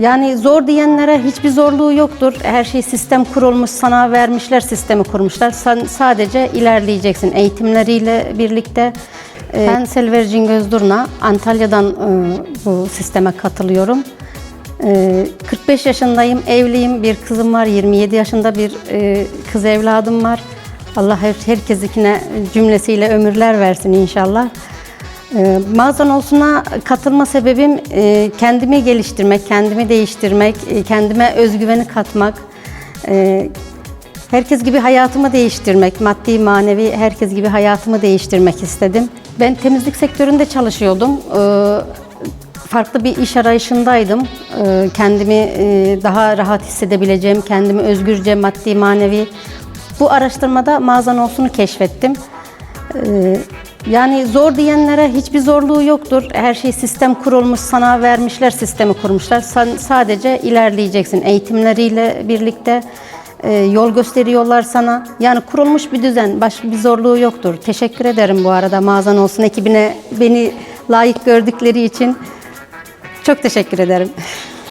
Yani zor diyenlere hiçbir zorluğu yoktur. Her şey sistem kurulmuş, sana vermişler, sistemi kurmuşlar. Sen sadece ilerleyeceksin eğitimleriyle birlikte. Ee, Ben Selver Cingözdurna, Antalya'dan e, bu sisteme katılıyorum. Ee, 45 yaşındayım, evliyim, bir kızım var, 27 yaşında bir e, kız evladım var. Allah her, herkesikine cümlesiyle ömürler versin inşallah. Ee, olsuna katılma sebebim e, kendimi geliştirmek, kendimi değiştirmek, e, kendime özgüveni katmak. e, Herkes gibi hayatımı değiştirmek, maddi manevi herkes gibi hayatımı değiştirmek istedim. Ben temizlik sektöründe çalışıyordum. Ee, Farklı bir iş arayışındaydım. Ee, Kendimi daha rahat hissedebileceğim, kendimi özgürce, maddi manevi. Bu araştırmada mağazan olsunu keşfettim. Ee, Yani zor diyenlere hiçbir zorluğu yoktur. Her şey sistem kurulmuş, sana vermişler, sistemi kurmuşlar. Sen sadece ilerleyeceksin eğitimleriyle birlikte. e, Yol gösteriyorlar sana. Yani kurulmuş bir düzen, başka bir zorluğu yoktur. Teşekkür ederim bu arada mağazan olsun ekibine beni layık gördükleri için. Çok teşekkür ederim.